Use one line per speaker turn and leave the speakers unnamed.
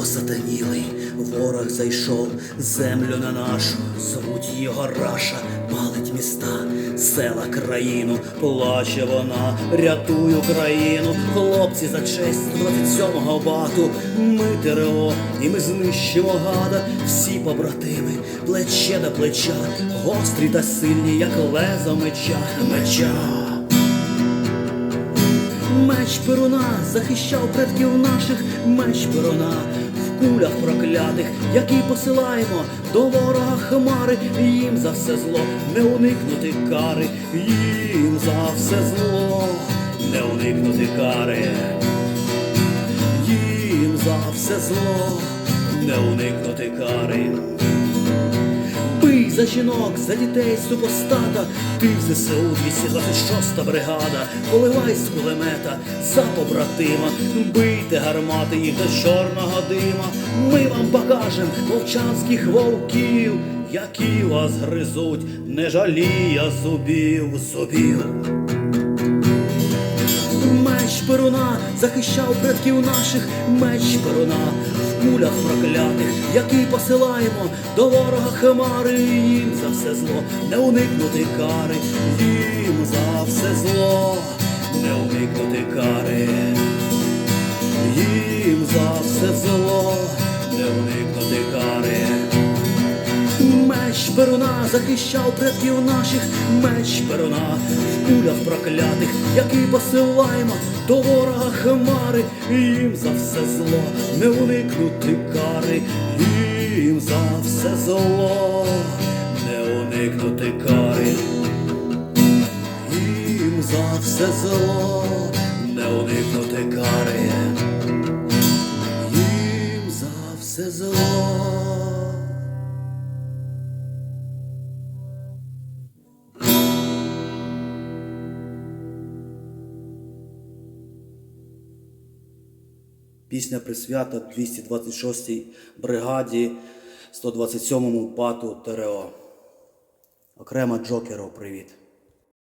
Осатанілий ворог зайшов, землю на нашу, звуть його Раша, палить міста, села країну, плаче вона, рятуй Україну, хлопці за честь 27-го бату, ми ТРО, і ми знищимо гада, всі побратими, плече до плеча, гострі та сильні, як лезо меча, меча. Меч Перуна захищав предків наших, меч Перуна в кулях проклятих, які посилаємо до ворога хмари, їм за все зло не уникнути кари, їм за все зло не уникнути кари, їм за все зло не уникнути кари. Бий за жінок, за дітей супостата, ти в ЗСУ 226 бригада, поливай з кулемета за побратима, бийте гармати їх до чорного дима. Ми вам покажем мовчанських вовків, які вас гризуть, не жалія зубів, зубів. Захищав предків наших, меч корона в кулях проклятих, який посилаємо до ворога хмари, їм за все зло не уникнути кари, їм за все зло не уникнути кари, Меч Перуна захищав предків наших, меч Перуна в кулях проклятих, який посилаємо до ворога хмари, їм за все зло не уникнути кари, їм за все зло не уникнути кари, їм за все зло не уникнути кари, їм за все зло. Пісня присвята 226-й бригаді 127-му пату ТРО. Окремо Джокеру привіт.